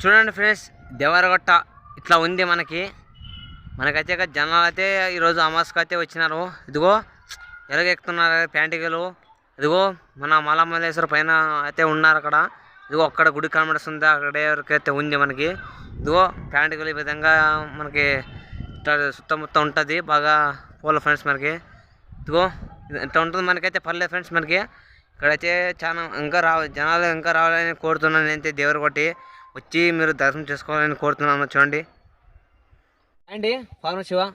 చూడండి ఫ్రెండ్స్ దేవరగొట్ట ఇట్లా ఉంది మనకి. మనకైతే ఇక జనాలు అయితే ఈరోజు అమాస్కి అయితే వచ్చినారు. ఇదిగో ఎరగెక్కుతున్నారు ప్యాంటికలు ఇదిగో మన మలమల్లేశ్వర పైన అయితే ఉన్నారు అక్కడ. ఇదిగో అక్కడ గుడి కనబడుతుంది అక్కడ ఎవరికైతే ఉంది మనకి. ఇదిగో ప్యాంటికలు ఈ విధంగా మనకి ఇట్లా సుత్తముత్త ఉంటుంది బాగా పోల ఫ్రెండ్స్ మనకి. ఇదిగో ఇది ఇట్లా ఉంటుంది మనకైతే పర్లేదు ఫ్రెండ్స్ మనకి. ఇక్కడైతే చాలా ఇంకా రావ జనాలు ఇంకా రావాలని కోరుతున్నాను నేనైతే దేవుడు కొట్టి వచ్చి మీరు దర్శనం చేసుకోవాలని కోరుతున్నాను. చూడండి. అండి ఫార్మర్ శివ.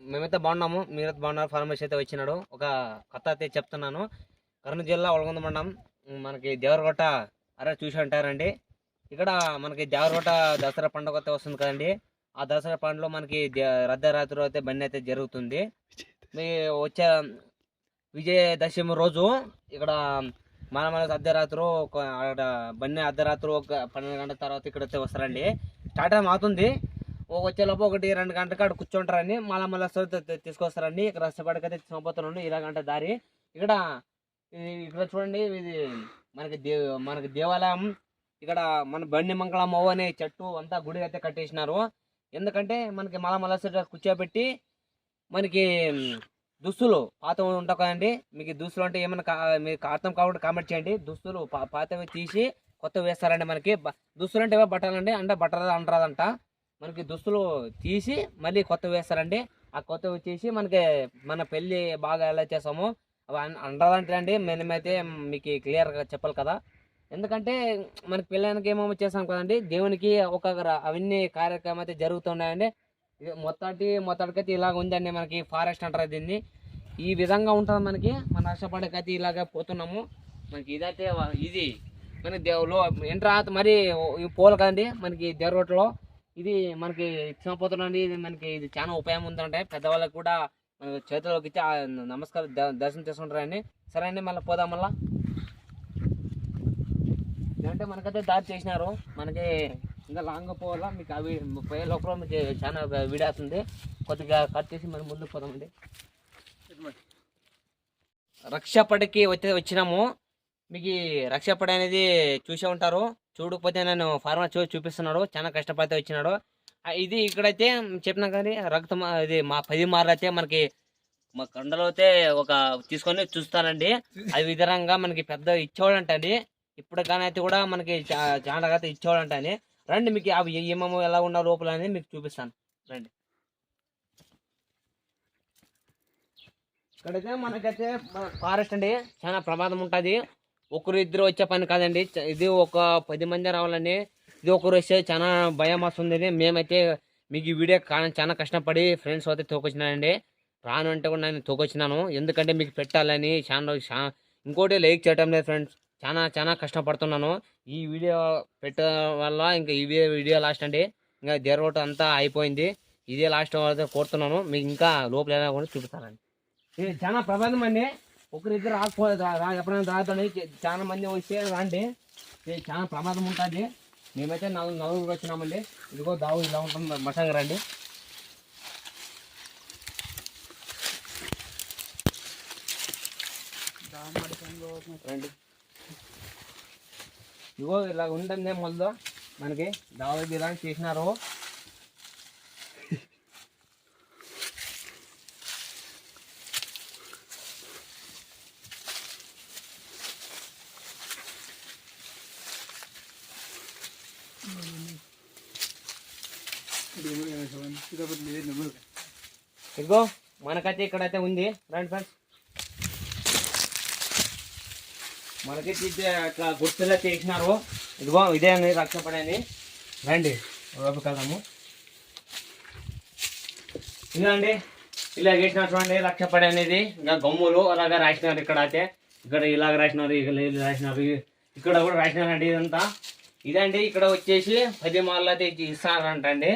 మేమైతే బాగున్నాము. మీరైతే బాగున్నారు. ఫార్మర్స్ అయితే వచ్చినాడు. ఒక కథ అయితే చెప్తున్నాను. కర్నూలు జిల్లా ఒలగొంద మండలం మనకి దేవరగొట్ట అరే చూసి ఉంటారండి. ఇక్కడ మనకి దేవరగొట్ట దసరా పండుగ అయితే వస్తుంది కదండి. ఆ దసరా పండుగలో మనకి దే- రథరాత్రి అయితే బండి అయితే జరుగుతుంది. మీ వచ్చే విజయదశమి రోజు ఇక్కడ మన మన అర్ధరాత్రి ఒక అక్కడ బండి అర్ధరాత్రి ఒక పన్నెండు గంటల తర్వాత ఇక్కడ వచ్చి వస్తారండి. స్టార్ట్ టైం అవుతుంది ఒక వచ్చేలోపు ఒకటి రెండు గంటలకు అక్కడ కూర్చుంటారండి. మళ్ళీ మళ్ళీ తీసుకొస్తారండి ఇక్కడ తీసుకొస్తారండి. ఇక్కడ రసపడికైతే ఇరవై ఇలాగంట దారి. ఇక్కడ ఇక్కడ చూడండి ఇది మనకి దే మనకి దేవాలయం. ఇక్కడ మన బండి మంగళం అవ్వ అనే చెట్టు అంతా గుడి అయితే కట్టేసినారు. ఎందుకంటే మనకి మళ్ళా మళ్ళీ కూర్చోబెట్టి మనకి దుస్తులు పాత ఉంటాయి కదండి మీకు దుస్తులు అంటే ఏమైనా కా మీకు అర్థం కాబట్టి కామెంట్ చేయండి. దుస్తులు పాతవి తీసి కొత్త వేస్తారండి మనకి. దుస్తులు అంటే ఏవో బట్టలండి అంటే బట్టలు అంటారంట మనకి దుస్తులు తీసి మళ్ళీ కొత్త వేస్తారండి. ఆ కొత్తవి తీసి మనకి మన పెళ్ళి బాగా ఎలా చేసామో అవి అంటారంటే మేమైతే మీకు క్లియర్గా చెప్పాలి కదా. ఎందుకంటే మనకి పెళ్ళానికి ఏమేమో చేస్తాం కదండి. దేవునికి ఒక అవన్నీ కార్యక్రమం అయితే జరుగుతున్నాయండి ఇది మొత్తాటి మొత్తానికైతే ఇలాగ ఉందండి మనకి ఫారెస్ట్ అంటారు దీన్ని. ఈ విధంగా ఉంటుంది మనకి. మన నష్టపడకైతే ఇలాగ పోతున్నాము. మనకి ఇదైతే ఇది మనకి దేవులో ఎంటర్ మరి పోలు కదండి మనకి దేవరోట్లో ఇది మనకి ఇచ్చిపోతుందండి ఇది మనకి ఇది చాలా ఉపయోగం ఉందంటే పెద్దవాళ్ళకి కూడా మనకి చేతుల్లోకి ఇచ్చి నమస్కారం ద- దర్శనం చేసుకుంటారండి. సరే అండి మళ్ళీ పోదాం మళ్ళా. అంటే మనకైతే దారి చేసినారు. మనకి ఇంకా లాంగ్ పోవాలా? మీకు అవి పోయే లోపల మీకు చాలా వీడియో కొద్దిగా కట్ చేసి మనం ముందుకు పోదామండి. రక్షపడికి వచ్చే వచ్చినాము. మీకు రక్షపడి అనేది చూసే ఉంటారు. చూడకపోతే నేను ఫార్మర్ చూ చూపిస్తున్నాడు. చాలా కష్టపడితే వచ్చినాడు. ఇది ఇక్కడైతే చెప్పినా కానీ రక్తం ఇది మా పది మార్లు అయితే మనకి మా కండలో అయితే ఒక తీసుకొని చూస్తానండి. అది విధంగా మనకి పెద్ద ఇచ్చేవాడంటండి. ఇప్పుడు కానీ అయితే కూడా మనకి చాలా అయితే ఇచ్చేవాడంటండి. రండి మీకు అవి ఏమేమో ఎలా ఉన్న లోపల అనేది మీకు చూపిస్తాను. రండి. ఇక్కడైతే మనకైతే ఫారెస్ట్ అండి చాలా ప్రమాదం ఉంటుంది. ఒకరు ఇద్దరు వచ్చే పని కాదండి. ఇది ఒక పది మంది రావాలండి. ఇది ఒకరు వస్తే చాలా భయం వస్తుంది. మేమైతే మీకు ఈ వీడియో కానీ చాలా కష్టపడి ఫ్రెండ్స్ అయితే తోకొచ్చినానండి. రాను అంటే కూడా నేను తోకొచ్చినాను. ఎందుకంటే మీకు పెట్టాలని చాలా రోజు- చా- ఇంకోటి లైక్ చేయటం లేదు ఫ్రెండ్స్ చాలా చాలా కష్టపడుతున్నాను. ఈ వీడియో పెట్టడం వల్ల ఇంకా ఈ వీడియో వీడియో లాస్ట్ అండి ఇంకా దేరవటం అంతా అయిపోయింది. ఇదే లాస్ట్ అయితే కోరుతున్నాను. మీకు ఇంకా లోపల ఎలా కూడా చూపిస్తానండి. ఇది చాలా ప్రమాదం అండి. ఒకరిద్దరు రాకపోతే ఎప్పుడైనా రాదండి చాలా మంది వస్తే రాండి. ఇది చాలా ప్రమాదం ఉంటుంది. మేమైతే నలుగురు నలుగురు వచ్చినామండి. ఇదిగో దావు ఇలా ఉంటుంది. మసంగా రండి. రండి. ఇగో ఇలా ఉంటుంది మొదలు మనకి దావా ఇలా చేసినారు. ఇదిగో మనకైతే ఇక్కడైతే ఉంది. రండి ఫ్రెండ్స్. మనకి ఇది అట్లా గుర్తులా చేసినారు ఇదిగో ఇదే అనేది రక్షపడేది. రండి లోపలికి వెళ్దాము. ఇదండి ఇలా చేసినటువంటి చూడండి రక్షపడి అనేది ఇంకా గమ్ములు అలాగే రాసినారు ఇక్కడ అయితే. ఇక్కడ ఇలాగ రాసినారు ఇక్కడ రాసినారు. ఇక్కడ కూడా రాసినారండి ఇదంతా. ఇదండి ఇక్కడ వచ్చేసి పది మార్లు అయితే ఇచ్చి ఇస్తారంటండి.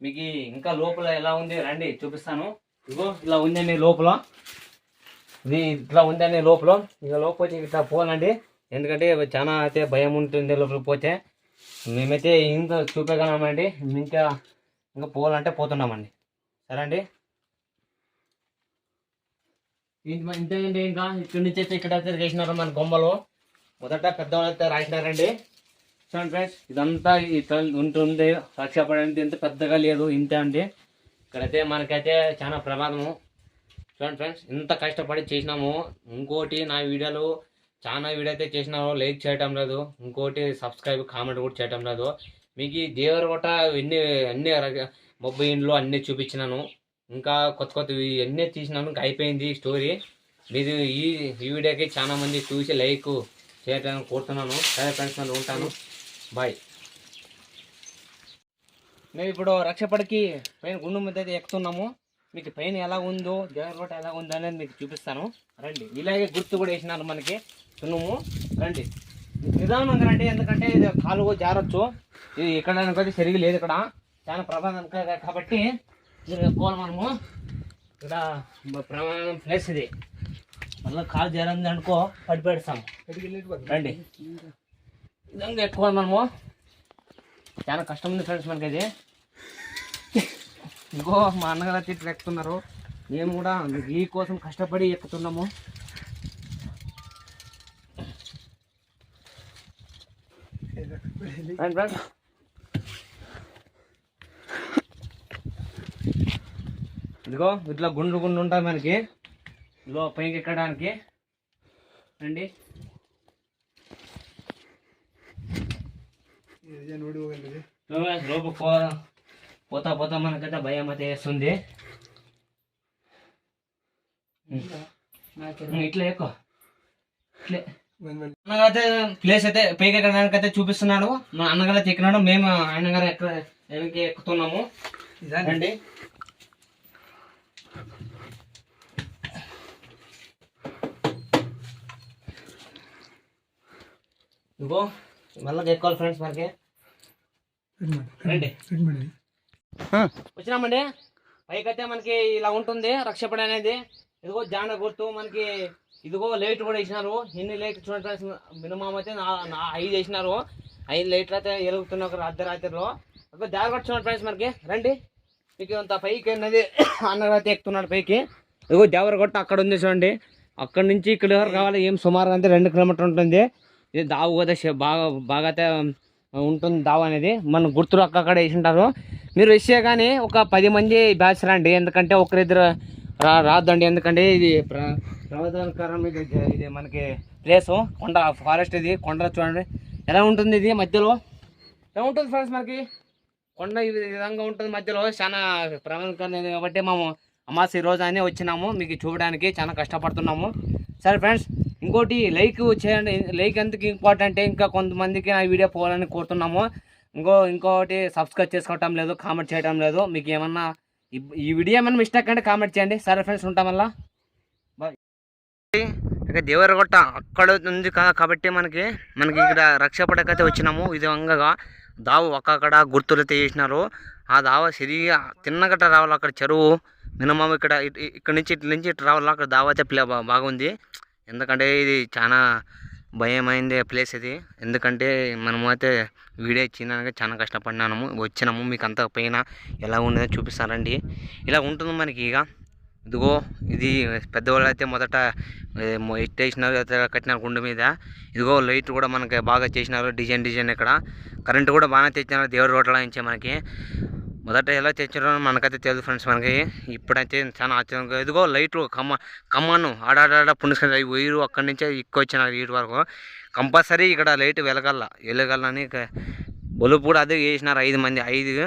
మీకు ఇంకా లోపల ఎలా ఉంది? రండి చూపిస్తాను. ఇగో ఇలా ఉందండి లోపల. ఇది ఇట్లా ఉందండి లోపల. ఇక లోపల ఇట్లా పోనండి ఎందుకంటే చాలా అయితే భయం ఉంటుంది లోపలికి పోతే. మేమైతే ఇంకా చూపగలమండి ఇంకా ఇంకా పోవాలంటే పోతున్నామండి. సరే అండి ఇంతే ఇంతేంటి ఇంకా? ఇక్కడి నుంచి అయితే ఇక్కడ అయితే చేసినారు మన బొమ్మలు మొదట పెద్దవాళ్ళు అయితే రాసినారండి. చూడండి ఫ్రెండ్స్ ఇదంతా ఇట్లా ఉంటుంది. రక్షపడి ఎంత పెద్దగా లేదు ఇంతే అండి. ఇక్కడైతే మనకైతే చాలా ప్రమాదము. చూడండి ఫ్రెండ్స్ ఇంత కష్టపడి చేసినాము. ఇంకోటి నా వీడియోలు చాలా వీడియో అయితే చేసినారో లైక్ చేయటం లేదు. ఇంకోటి సబ్స్క్రైబ్ కామెంట్ కూడా చేయటం లేదు. మీకు ఈ దేవర కొట్ట ఎన్ని అన్ని మొబైల్లో అన్నీ చూపించినాను. ఇంకా కొత్త కొత్తవి అన్నీ తీసినాను ఇంకా అయిపోయింది స్టోరీ. మీరు ఈ ఈ వీడియోకి చాలామంది చూసి లైక్ చేయటానికి కోరుతున్నాను. సరే ఫ్రెండ్స్ మళ్ళీ ఉంటాను. బాయ్. మేము ఇప్పుడు రక్షపడికి పైన గుండు మీద అయితే ఎక్కుతున్నాము. మీకు పైన ఎలా ఉందో దేవరకోట ఎలా ఉందో అనేది మీకు చూపిస్తాను. రండి. ఇలాగే గుర్తు కూడా వేసినారు మనకి. సున్నము రండి. నిదానంగా రండి. ఎందుకంటే ఇది కాలు కూడా జారొచ్చు. ఇది ఇక్కడ అనుకోతే సరిగా లేదు ఇక్కడ. చాలా ప్రమాదం కాబట్టి మీరు ఎక్కువ మనము. ఇక్కడ ప్రమాదం ప్లేస్ ఇది. మళ్ళీ కాలు జారింది అనుకో పడి పెడతాం రండి. విధంగా ఎక్కువ మనము. చాలా కష్టం ఉంది ఫ్రెండ్స్ మనకి ఇది ఇంకో మా అన్నగారు అయితే ఇట్లా ఎక్కుతున్నారు. మేము కూడా ఈ కోసం కష్టపడి ఎక్కుతున్నాము. ఇదిగో ఇట్లా గుండు గుండు ఉంటాయి మనకి. ఇదిగో పైకి ఎక్కడానికి. రండి. లోపు పోతా పోతా మనకైతే భయం అయితే వేస్తుంది ఇట్లా ఎక్కువ. ఇట్లే. అన్నగారైతే ప్లేస్ అయితే పైకి ఎక్కడానికి అయితే చూపిస్తున్నాడు. మా అన్నగారు అయితే ఎక్కినాడు. మేము ఆయన గారు ఎక్క వెనక్కి ఎక్కుతున్నాము రండి. ఇగో మళ్ళీ ఎక్కువాలి ఫ్రెండ్స్ మనకి. రండి. వచ్చినామండి. పైకైతే మనకి ఇలా ఉంటుంది రక్షపడి అనేది. ఇదిగో జాండ గుర్తు మనకి ఇదిగో లైట్ కూడా వేసినారు. ఎన్ని లైట్ చూడటం మినిమం అయితే నా నా ఐదు వేసినారు. ఐదు లైట్లు అయితే వెలుగుతున్నాయి ఒక అర్ధరాత్రిలో ఒక దారి కూడా చూడండి ఫ్రెండ్స్ మనకి. రండి. మీకు అంత పైకి అనేది అన్నగారు ఎక్కుతున్నాడు పైకి. ఇదిగో దేవరగొట్ట అక్కడ ఉంది చూడండి. అక్కడ నుంచి ఇక్కడ వరకు కావాలి ఏం సుమారుగా అంటే రెండు కిలోమీటర్ ఉంటుంది. ఇది దావు కూడా బాగా బాగా అయితే ఉంటుంది దావ అనేది. మన గుర్తులు అక్కడ వేసింటారు మీరు ఇస్తే కానీ ఒక పది మంది బ్యాచ్ రండి. ఎందుకంటే ఒకరిద్దరు రా రాదండి ఎందుకంటే ఇది ప్ర ప్రమాదకరం ఇది ఇది మనకి ప్లేసు కొండ ఫారెస్ట్ ఇది. కొండ చూడండి. ఎలా ఉంటుంది ఇది మధ్యలో? ఎలా ఉంటుంది ఫ్రెండ్స్ మనకి? కొండ ఈ విధంగా ఉంటుంది మధ్యలో. చాలా ప్రమాదకరమైనది కాబట్టి మేము అమాస ఈ రోజు అని వచ్చినాము. మీకు చూడడానికి చాలా కష్టపడుతున్నాము. సరే ఫ్రెండ్స్ ఇంకోటి లైక్ చేయండి. లైక్ ఎందుకు ఇంపార్టెంట్ ఇంకా కొంతమందికి నా వీడియో పోవాలని కోరుతున్నాము. ఇంకో ఇంకోటి సబ్స్క్రైబ్ చేసుకోవటం లేదు కామెంట్ చేయడం లేదు. మీకు ఏమన్నా ఈ- వీడియో ఏమైనా మిస్టేక్ అంటే కామెంట్ చేయండి. సరే ఫ్రెండ్స్ ఉంటాం మళ్ళా. ఇక దేవరగొట్ట అక్కడ ఉంది కదా కాబట్టి మనకి మనకి ఇక్కడ రక్షపడకైతే వచ్చినాము. ఇది వంగగా దావు ఒక్కొక్కడ గుర్తులైతే చేసినారు. ఆ దావ సరిగా తిన్నగట్ట రావాలి అక్కడ చెరువు. మినిమం ఇక్కడ ఇక్కడ నుంచి ఇట్ల నుంచి ఇటు రావాలి అక్కడ దావ అయితే ప్లే బా- బాగుంది. ఎందుకంటే ఇది చాలా భయమైందే ప్లేస్ ఇది. ఎందుకంటే మనము అయితే వీడియో ఇచ్చినాక చాలా కష్టపడినాము వచ్చినాము. మీకు అంత పైన ఎలా ఉండేదో చూపిస్తారండి ఇలా ఉంటుంది మనకి ఇక. ఇదిగో ఇది పెద్దవాళ్ళు అయితే మొదట ఎట్ కట్టినారు గుండె మీద. ఇదిగో లైట్ కూడా మనకి బాగా చేసినారు డిజైన్ డిజైన్ ఇక్కడ. కరెంటు కూడా బాగానే తెచ్చినారు దేవుడి రోడ్ల నుంచే మనకి. మొదట ఎలా తెచ్చారో మనకైతే తెలుసు ఫ్రెండ్స్ మనకి. ఇప్పుడైతే చాలా ఆశ్చర్యంగా ఇదిగో లైట్లు కమ్మ కమ్మను ఆడాడ పుణ్యస్కరి అవి వైరు అక్కడి నుంచే ఎక్కువ వీటి వరకు. కంపల్సరీ ఇక్కడ లైట్ వెలగల్ల వెలగల్లని ఇక బలుపు కూడా అదే వేసినారు ఐదు మంది ఐదు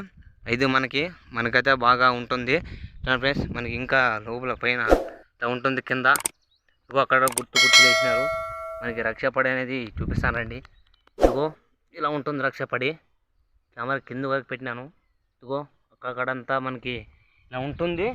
ఐదు మనకి మనకైతే బాగా ఉంటుంది. ఫ్రెండ్స్ మనకి ఇంకా లోపల పైన ఉంటుంది కింద. ఇదిగో అక్కడ గుర్తు గుర్తు వేసినారు మనకి రక్షపడి అనేది చూపిస్తానండి ఇదిగో ఇలా ఉంటుంది రక్షపడి. కెమెరా కింద వరకు పెట్టినాను. ఇదిగో అక్కడంతా మనకి ఇలా ఉంటుంది.